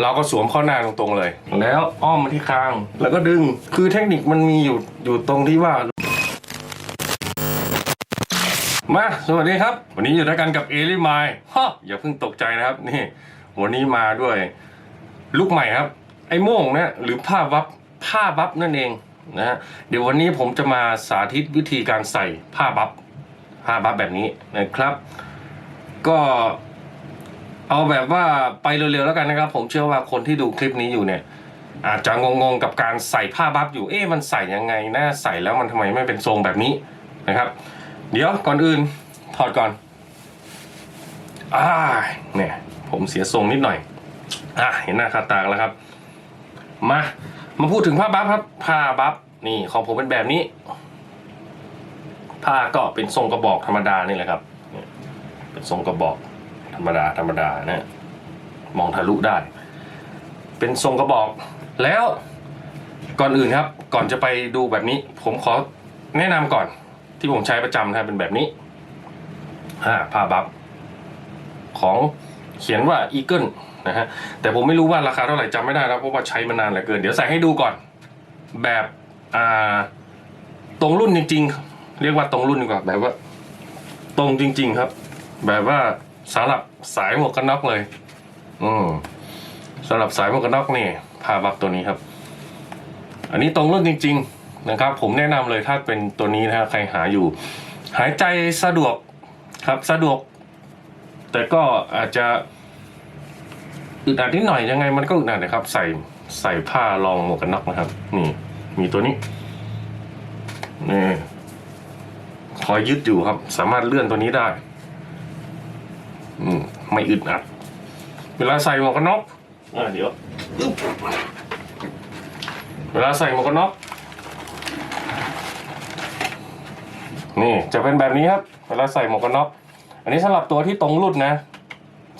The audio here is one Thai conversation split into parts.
เราก็สวมเข้าหน้าตรงๆเลย แล้วอ้อมมาที่คาง แล้วก็ดึง คือเทคนิคมันมีอยู่อยู่ตรงที่ว่า มา สวัสดีครับ วันนี้อยู่ด้วยกันกับเอลิมายฮะอย่าเพิ่งตกใจนะครับ นี่ วันนี้มาด้วยลุกใหม่ครับ ไอ้โม่งนะหรือผ้าวับผ้าบับนั่นเองนะฮะเดี๋ยววันนี้ผมจะมาสาธิตวิธีการใส่ผ้าบับผ้าบับแบบนี้นะครับ ก็ เอาแบบว่าไปเร็วๆแล้วกันนะครับ ผมเชื่อว่าคนที่ดูคลิปนี้อยู่เนี่ย อาจจะงงๆกับการใส่ผ้าบับอยู่เอ๊ะมันใส่ยังไงนะใส่แล้วมันทำไมไม่เป็นทรงแบบนี้นะครับ เดี๋ยวก่อนอื่นถอดก่อนอ่าเนี่ยผมเสียทรงนิดหน่อยอะเห็นหน้าคาตาแล้วครับ มามาพูดถึงผ้าบัฟครับผ้าบัฟนี่ของผมเป็นแบบนี้ ผ้าก็เป็นทรงกระบอกธรรมดานี่แหละครับเป็นทรงกระบอก ธรรมดาธรรมดานะมองทะลุได้ เป็นทรงกระบอก แล้วก่อนอื่นครับ ก่อนจะไปดูแบบนี้ ผมขอแนะนำก่อน ที่ผมใช้ประจำนะครับเป็นแบบนี้อ่าผ้าบัฟของเขียนว่า Eagle นะฮะแต่ผมไม่รู้ว่าราคาเท่าไหร่จำไม่ได้แล้วเพราะว่าใช้มานานเหลือเกิน เดี๋ยวใส่ให้ดูก่อน แบบอ่าตรงรุ่นจริง ๆ เรียกว่าตรงรุ่นดีกว่าแบบว่า ตรงจริง ๆ ครับ แบบว่า สำหรับสายหมวกกันน็อกเลย อืมสำหรับสายหมวกกันน็อกนี่ผ้าบัฟตัวนี้ครับ อันนี้ตรงรุ่นจริง ๆ นะครับ ผมแนะนำเลยถ้าเป็นตัวนี้นะฮะใครหาอยู่ หายใจสะดวกครับสะดวก แต่ก็อาจจะอึดอัดนิดหน่อยยังไงมันก็อึดอัดนะครับ ใส่ใส่ผ้ารองหมวกกันน็อกนะครับ นี่ มีตัวนี้นี่คอยยึดอยู่ครับ สามารถเลื่อนตัวนี้ได้ อืมไม่อึดอัดเวลาใส่หมวกกันน็อกอ่าเดี๋ยวอึ๊บเวลาใส่หมวกกันน็อกนี่จะเป็นแบบนี้ครับ เวลาใส่หมวกกันน็อกอันนี้สำหรับตัวที่ตรงรุ่นนะ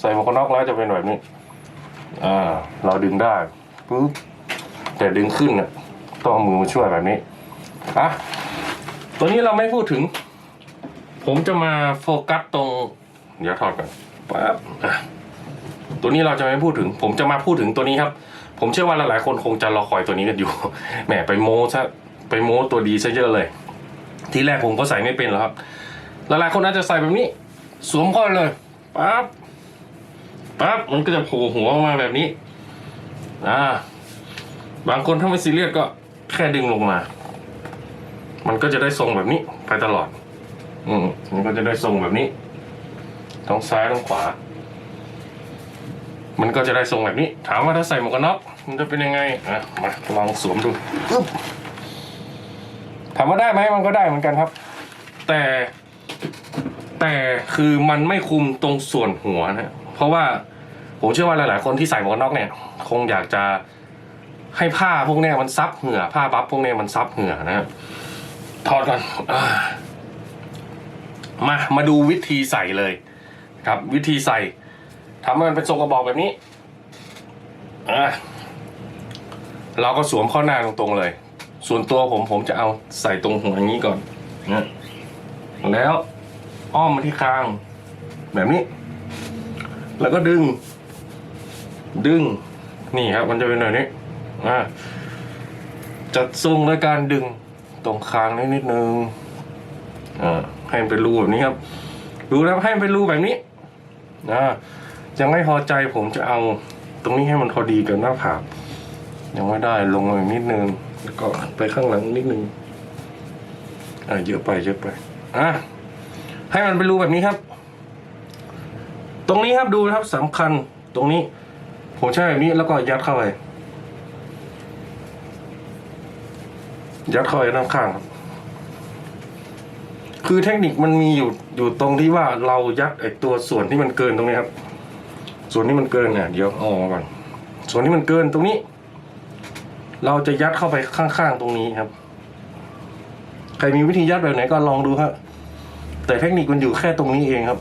ใส่หมวกกันน็อกแล้วจะเป็นแบบนี้อ่าเราดึงได้ปุ๊บแต่ดึงขึ้นเนี่ยต้องเอามือมาช่วยแบบนี้อะตัวนี้เราไม่พูดถึง ผมจะมาโฟกัสตรง เดี๋ยวถอดก่อน ปั๊บตัวนี้เราจะไม่พูดถึง ผมจะมาพูดถึงตัวนี้ครับ ผมเชื่อว่าหลายๆคนคงจะรอคอยตัวนี้กันอยู่แหมไปโม้ซะไปโม้ตัวดีซะเยอะเลย ทีแรกผมก็ใส่ไม่เป็นหรอกครับ หลายๆคนอาจจะใส่แบบนี้ สวมเข้าไปเลยปั๊บปั๊บมันก็จะโผล่หัวออกมาแบบนี้อ่าบางคนถ้าไม่ซีเรียสก็แค่ดึงลงมา มันก็จะได้ทรงแบบนี้ไปตลอด อืมมันก็จะได้ทรงแบบนี้ ทั้งซ้ายทั้งขวา มันก็จะได้ทรงแบบนี้ ถามว่าถ้าใส่หมวกกันน็อกมันจะเป็นยังไงอะมาลองสวมดูถามว่าได้ไหมมันก็ได้เหมือนกันครับ แต่แต่คือมันไม่คุมตรงส่วนหัวนะเพราะว่าผมเชื่อว่าหลาย ๆ คนที่ใส่หมวกกันน็อกเนี่ย คงอยากจะให้ผ้าพวกเนี้ยมันซับเหงื่อผ้าบัฟพวกเนี้ยมันซับเหงื่อนะถอดก่อนอมามาดูวิธีใส่เลย ครับวิธีใส่ทำให้มันเป็นทรงกระบอกแบบนี้อะเราก็สวมเข้าหน้าตรงๆเลย ส่วนตัวผมผมจะเอาใส่ตรงหัวอย่างนี้ก่อนนะแล้วอ้อมมาที่คาง แบบนี้ แล้วก็ดึง ดึง นี่ครับ มันจะเป็นแบบนี้อ่าจัดทรงด้วยการดึงตรงคางนิดนิดนึงอ่าให้มันเป็นรูแบบนี้ครับ ดูแล้วให้มันเป็นรูแบบนี้ นะยังไม่พอใจผมจะเอาตรงนี้ให้มันพอดีกับหน้าผากยังไม่ได้ลงมาอีกนิดนึงแล้วก็ไปข้างหลังนิดนึงอ่าเยอะไปเยอะไปอะให้มันเป็นรูแบบนี้ครับ ตรงนี้ครับดูนะครับสำคัญตรงนี้ ผมใช้แบบนี้แล้วก็ยัดเข้าไปยัดเข้าไปด้านข้างครับ คือเทคนิคมันมีอยู่อยู่ตรงที่ว่าเรายัดไอตัวส่วนที่มันเกินตรงนี้ครับ ส่วนที่มันเกินเนี่ยเดี๋ยวเอาออกมาก่อนส่วนที่มันเกินตรงนี้ เราจะยัดเข้าไปข้างๆตรงนี้ครับ ใครมีวิธียัดแบบไหนก็ลองดูครับแต่เทคนิคมันอยู่แค่ตรงนี้เองครับ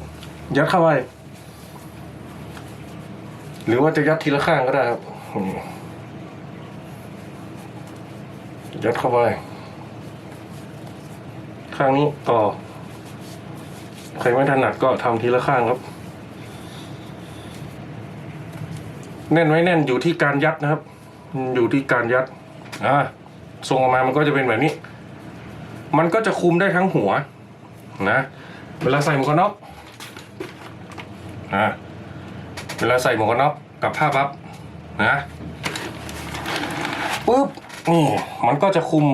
ยัดเข้าไปหรือว่าจะยัดทีละข้างก็ได้ครับยัดเข้าไป ข้างนี้ต่อ ใครไม่ถนัดก็ทำทีละข้างครับ แน่นไว้แน่นอยู่ที่การยัดนะครับ อยู่ที่การยัดอ่าทรงออกมามันก็จะเป็นแบบนี้ มันก็จะคุมได้ทั้งหัว นะ เวลาใส่หมวกกันน็อกอ่าเวลาใส่หมวกกันน็อกกับผ้าพับนะปุ๊บนี่มันก็จะคุม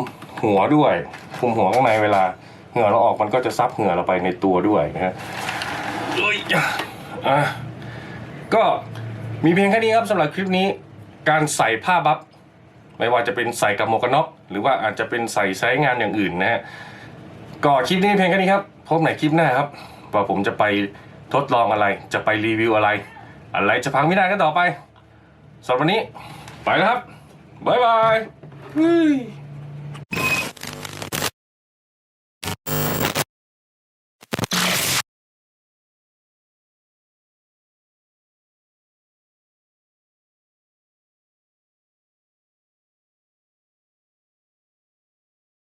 หัวด้วย คุมหัวข้างในเวลาเหงื่อเราออกมันก็จะซับเหงื่อเราไปในตัวด้วยนะฮะเอ้ยอะก็มีเพียงแค่นี้ครับสำหรับคลิปนี้ การใส่ผ้าบัฟไม่ว่าจะเป็นใส่กับหมวกกันน็อกหรือว่าอาจจะเป็นใส่ใช้งานอย่างอื่นนะฮะก็คลิปนี้เพียงแค่นี้ครับพบในคลิปหน้าครับว่าผมจะไปทดลองอะไร จะไปรีวิวอะไร อะไรจะพังไม่ได้กันต่อไปสำหรับวันนี้ ไปแล้วครับ บ๊ายบายเฮ้ย